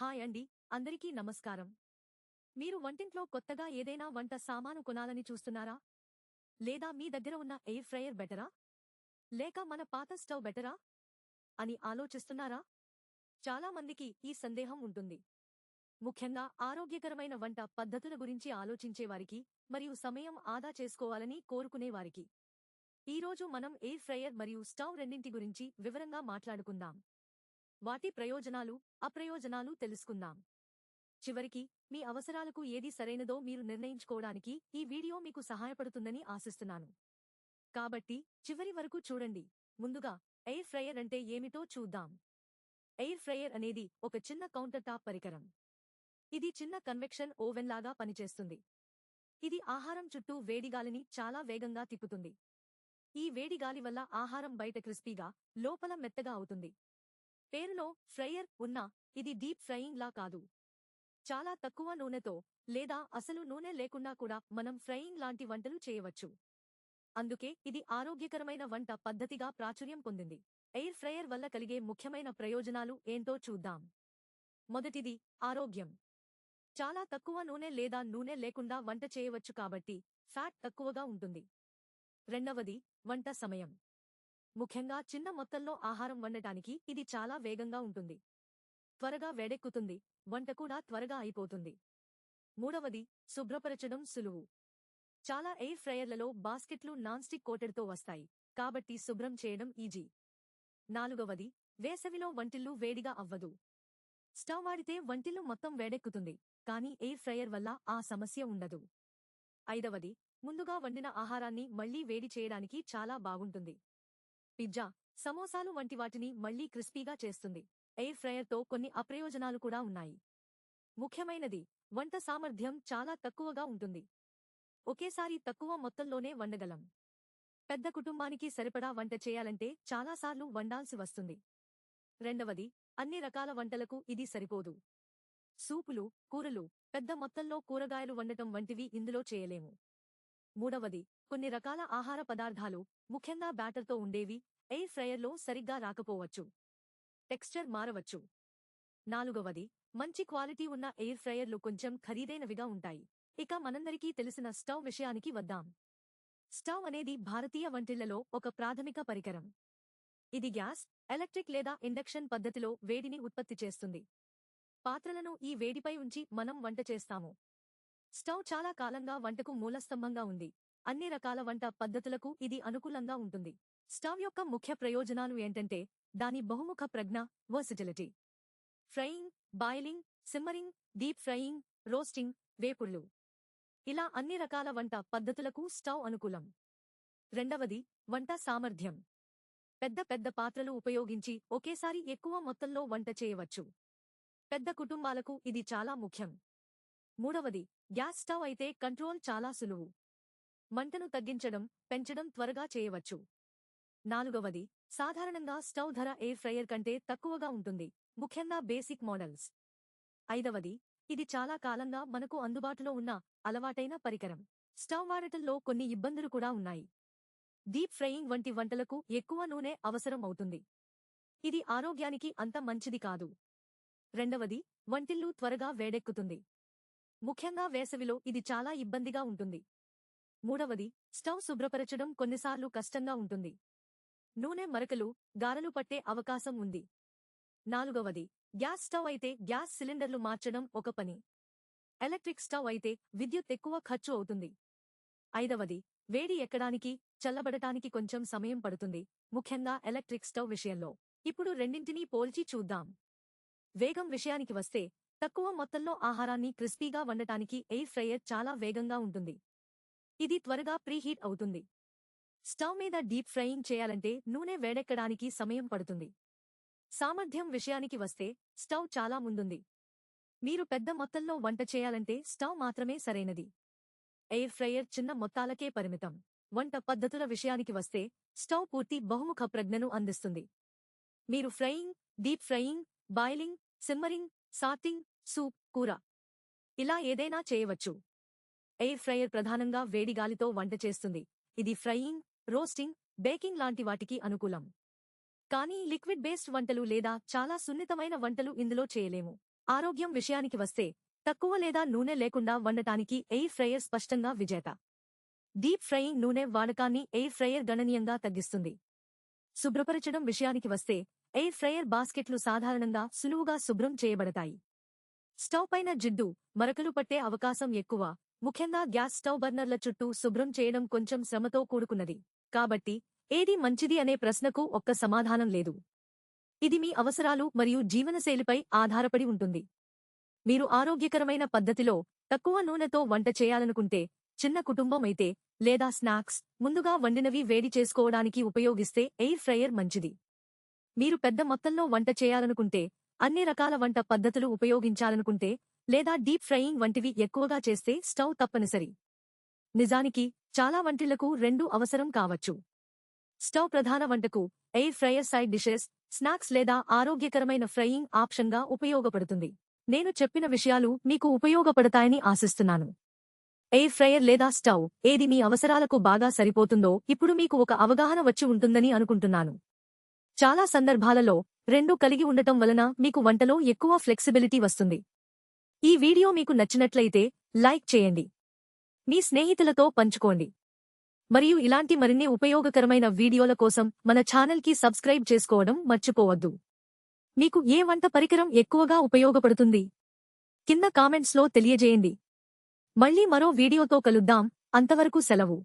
Hi అండి అందరికీ నమస్కారం. మీరు వంటింట్లో కొత్తగా ఏదైనా వంట సామాను కొనాలని చూస్తున్నారా? లేదా మీ దగ్గర ఉన్న ఎయిర్ ఫ్రయర్ బెటరా? లేక మన పాత స్టవ్ బెటరా? అని ఆలోచిస్తున్నారా? చాలా మందికి ఈ సందేహం ఉంటుంది. ముఖ్యంగా ఆరోగ్యకరమైన వంట పద్ధతుల గురించి ఆలోచించేవారికి మరియు సమయం ఆదా చేసుకోవాలని కోరుకునేవారికి ఈరోజు మనం ఎయిర్ ఫ్రయర్ మరియు స్టవ్ రెండింటి గురించి వివరంగా మాట్లాడుకుందాం. వాటి ప్రయోజనాలు అప్రయోజనాలు తెలుసుకుందాం. చివరికి మీ అవసరాలకు ఏది సరైనదో మీరు నిర్ణయించుకోవడానికి ఈ వీడియో మీకు సహాయపడుతుందని ఆశిస్తున్నాను. కాబట్టి చివరి వరకు చూడండి. ముందుగా ఎయిర్ ఫ్రయర్ అంటే ఏమిటో చూద్దాం. ఎయిర్ ఫ్రయర్ అనేది ఒక చిన్న కౌంటర్ టాప్ పరికరం. ఇది చిన్న కన్వెక్షన్ ఓవెన్ లాగా పనిచేస్తుంది. ఇది ఆహారం చుట్టూ వేడిగాలిని చాలా వేగంగా తిప్పుతుంది. ఈ వేడిగాలి వల్ల ఆహారం బయట క్రిస్పీగా లోపల మెత్తగా అవుతుంది. పేరులో ఫ్రయర్ ఉన్నా ఇది డీప్ ఫ్రయింగ్ లా కాదు. చాలా తక్కువ నూనెతో లేదా అసలు నూనె లేకుండా కూడా మనం ఫ్రైయింగ్ లాంటి వంటలు చేయవచ్చు. అందుకే ఇది ఆరోగ్యకరమైన వంట పద్ధతిగా ప్రాచుర్యం పొందింది. ఎయిర్ ఫ్రయర్ వల్ల కలిగే ముఖ్యమైన ప్రయోజనాలు ఏంటో చూద్దాం. మొదటిది ఆరోగ్యం. చాలా తక్కువ నూనె లేదా నూనె లేకుండా వంట చేయవచ్చు కాబట్టి ఫ్యాట్ తక్కువగా ఉంటుంది. రెండవది వంట సమయం. ముఖ్యంగా చిన్న మొత్తంలో ఆహారం వండటానికి ఇది చాలా వేగంగా ఉంటుంది. త్వరగా వేడెక్కుతుంది. వంట కూడా త్వరగా అయిపోతుంది. మూడవది శుభ్రపరచడం సులువు. చాలా ఎయిర్ ఫ్రయర్లలో బాస్కెట్లు నాన్స్టిక్ కోటెడ్తో వస్తాయి. కాబట్టి శుభ్రం చేయడం ఈజీ. నాలుగవది వేసవిలో వంటిల్లు వేడిగా అవ్వదు. స్టవ్ వాడితే వంటిల్లు మొత్తం వేడెక్కుతుంది. కానీ ఎయిర్ ఫ్రయర్ వల్ల ఆ సమస్య ఉండదు. ఐదవది ముందుగా వండిన ఆహారాన్ని మళ్ళీ వేడి చేయడానికి చాలా బాగుంటుంది. పిజ్జా సమోసాలు వంటి వాటిని మళ్ళీ క్రిస్పీగా చేస్తుంది. ఎయిర్ ఫ్రయర్తో కొన్ని అప్రయోజనాలు కూడా ఉన్నాయి. ముఖ్యమైనది వంట సామర్థ్యం చాలా తక్కువగా ఉంటుంది. ఒకేసారి తక్కువ మొత్తంలోనే వండగలం. పెద్ద కుటుంబానికి సరిపడా వంట చేయాలంటే చాలాసార్లు వండాల్సి వస్తుంది. రెండవది అన్ని రకాల వంటలకు ఇది సరిపోదు. సూపులు కూరలు పెద్ద మొత్తంలో కూరగాయలు వండటం వంటివి ఇందులో చేయలేము. మూడవది కొన్ని రకాల ఆహార పదార్థాలు ముఖ్యంగా బ్యాటర్తో ఉండేవి ఎయిర్ ఫ్రయర్లో సరిగ్గా రాకపోవచ్చు. టెక్స్చర్ మారవచ్చు. నాలుగవది మంచి క్వాలిటీ ఉన్న ఎయిర్ ఫ్రయర్లు కొంచెం ఖరీదైనవిగా ఉంటాయి. ఇక మనందరికీ తెలిసిన స్టవ్ విషయానికి వద్దాం. స్టవ్ అనేది భారతీయ వంటిళ్ళలో ఒక ప్రాథమిక పరికరం. ఇది గ్యాస్ ఎలక్ట్రిక్ లేదా ఇండక్షన్ పద్ధతిలో వేడిని ఉత్పత్తి చేస్తుంది. పాత్రలను ఈ వేడిపై ఉంచి మనం వంట చేస్తాము. స్టవ్ చాలా కాలంగా వంటకు మూలస్తంభంగా ఉంది. అన్ని రకాల వంట పద్ధతులకు ఇది అనుకూలంగా ఉంటుంది. స్టవ్ యొక్క ముఖ్య ప్రయోజనాలు ఏంటంటే దాని బహుముఖ ప్రజ్ఞ versatility. Frying boiling simmering deep frying roasting వేపుళ్ళు. ఇలా అన్ని రకాల వంట పద్ధతులకు స్టవ్ అనుకూలం. రెండవది వంట సామర్థ్యం. పెద్ద పెద్ద పాత్రలు ఉపయోగించి ఒకేసారి ఎక్కువ మొత్తంలో వంట చేయవచ్చు. పెద్ద కుటుంబాలకు ఇది చాలా ముఖ్యం. మూడవది గ్యాస్ స్టవ్ అయితే కంట్రోల్ చాలా సులువు. మంటను తగ్గించడం పెంచడం త్వరగా చేయవచ్చు. నాలుగవది సాధారణంగా స్టవ్ ధర ఎయిర్ ఫ్రయర్ కంటే తక్కువగా ఉంటుంది. ముఖ్యంగా బేసిక్ మోడల్స్. ఐదవది ఇది చాలా కాలంగా మనకు అందుబాటులో ఉన్న అలవాటైన పరికరం. స్టవ్ వాడటంలో కొన్ని ఇబ్బందులు కూడా ఉన్నాయి. డీప్ ఫ్రైయింగ్ వంటి వంటలకు ఎక్కువ నూనె అవసరం అవుతుంది. ఇది ఆరోగ్యానికి అంత మంచిది కాదు. రెండవది వంటిల్లు త్వరగా వేడెక్కుతుంది. ముఖ్యంగా వేసవిలో ఇది చాలా ఇబ్బందిగా ఉంటుంది. మూడవది స్టవ్ శుభ్రపరచడం కొన్నిసార్లు కష్టంగా ఉంటుంది. నూనె మరకలు గారలు పట్టే అవకాశం ఉంది. నాలుగవది గ్యాస్ స్టవ్ అయితే గ్యాస్ సిలిండర్లు మార్చడం ఒక పని. ఎలక్ట్రిక్ స్టవ్ అయితే విద్యుత్ ఎక్కువ ఖర్చు అవుతుంది. ఐదవది వేడి ఎక్కడానికి చల్లబడటానికి కొంచెం సమయం పడుతుంది. ముఖ్యంగా ఎలక్ట్రిక్ స్టవ్ విషయంలో. ఇప్పుడు రెండింటినీ పోల్చి చూద్దాం. వేగం విషయానికి వస్తే తక్కువ మొత్తంలో ఆహారాన్ని క్రిస్పీగా వండటానికి ఎయిర్ ఫ్రయర్ చాలా వేగంగా ఉంటుంది. ఇది త్వరగా ప్రీహీట్ అవుతుంది. స్టవ్ మీద డీప్ ఫ్రైయింగ్ చేయాలంటే నూనె వేడెక్కడానికి సమయం పడుతుంది. సామర్థ్యం విషయానికి వస్తే స్టవ్ చాలా ముందుంది. మీరు పెద్ద మొత్తంలో వంట చేయాలంటే స్టవ్ మాత్రమే సరైనది. ఎయిర్ ఫ్రయర్ చిన్న మొత్తాలకే పరిమితం. వంట పద్ధతుల విషయానికి వస్తే స్టవ్ పూర్తి బహుముఖ ప్రజ్ఞను అందిస్తుంది. మీరు frying deep frying boiling simmering sauteing soup కూర. ఇలా ఏదైనా చేయవచ్చు. ఎయిర్ ఫ్రయర్ ప్రధానంగా వేడిగాలితో వంట చేస్తుంది. ఇది ఫ్రైయింగ్ రోస్టింగ్ బేకింగ్ లాంటి వాటికి అనుకూలం. కానీ లిక్విడ్ బేస్డ్ వంటలు లేదా చాలా సున్నితమైన వంటలు ఇందులో చేయలేము. ఆరోగ్యం విషయానికి వస్తే తక్కువ లేదా నూనె లేకుండా వండటానికి ఎయిర్ ఫ్రైయర్ స్పష్టంగా విజేత. డీప్ ఫ్రైయింగ్ నూనె వాడకాన్ని ఎయిర్ ఫ్రైయర్ గణనీయంగా తగ్గిస్తుంది. శుభ్రపరచడం విషయానికి వస్తే ఎయిర్ ఫ్రైయర్ బాస్కెట్లు సాధారణంగా సులువుగా శుభ్రం చేయబడతాయి. స్టవ్ పైన జిడ్డు మరకలు పట్టే అవకాశం ఎక్కువ. ముఖ్యంగా గ్యాస్ స్టవ్ బర్నర్ల చుట్టూ శుభ్రం చేయడం కొంచెం శ్రమతో కూడుకున్నది. కాబట్టి ఏది మంచిది అనే ప్రశ్నకు ఒక్క సమాధానం లేదు. ఇది మీ అవసరాలు మరియు జీవనశైలిపై ఆధారపడి ఉంటుంది. మీరు ఆరోగ్యకరమైన పద్ధతిలో తక్కువ నూనెతో వంట చేయాలనుకుంటే చిన్న కుటుంబం అయితే లేదా స్నాక్స్ ముందుగా వండినవి వేడి చేసుకోవడానికి ఉపయోగిస్తే ఎయిర్ ఫ్రైయర్ మంచిది. మీరు పెద్ద మొత్తంలో వంట చేయాలనుకుంటే అన్ని రకాల వంట పద్ధతులు ఉపయోగించాలనుకుంటే లేదా డీప్ ఫ్రైయింగ్ వంటివి ఎక్కువగా చేస్తే స్టవ్ తప్పనిసరి. నిజానికి చాలా వంటిళ్ళకు రెండు అవసరం కావచ్చు. స్టవ్ ప్రధాన వంటకు air fryer side dishes snacks లేదా ఆరోగ్యకరమైన ఫ్రైయింగ్ ఆప్షన్గా ఉపయోగపడుతుంది. నేను చెప్పిన విషయాలు మీకు ఉపయోగపడతాయని ఆశిస్తున్నాను. ఎయిర్ ఫ్రైయర్ లేదా స్టవ్ ఏది మీ అవసరాలకు బాగా సరిపోతుందో ఇప్పుడు మీకు ఒక అవగాహన వచ్చి ఉంటుందని అనుకుంటున్నాను. చాలా సందర్భాలలో రెండు కలిగి ఉండటం వలన మీకు వంటలో ఎక్కువ ఫ్లెక్సిబిలిటీ వస్తుంది. ఈ వీడియో మీకు నచ్చినట్లయితే లైక్ చేయండి. మీ స్నేహితులతో పంచుకోండి. మరియు ఇలాంటి మరిన్ని ఉపయోగకరమైన వీడియోల కోసం మన ఛానల్కి సబ్స్క్రైబ్ చేసుకోవడం మర్చిపోవద్దు. మీకు ఏ వంట పరికరం ఎక్కువగా ఉపయోగపడుతుంది? కింద కామెంట్స్లో తెలియజేయండి. మళ్ళీ మరో వీడియోతో కలుద్దాం. అంతవరకు సెలవు.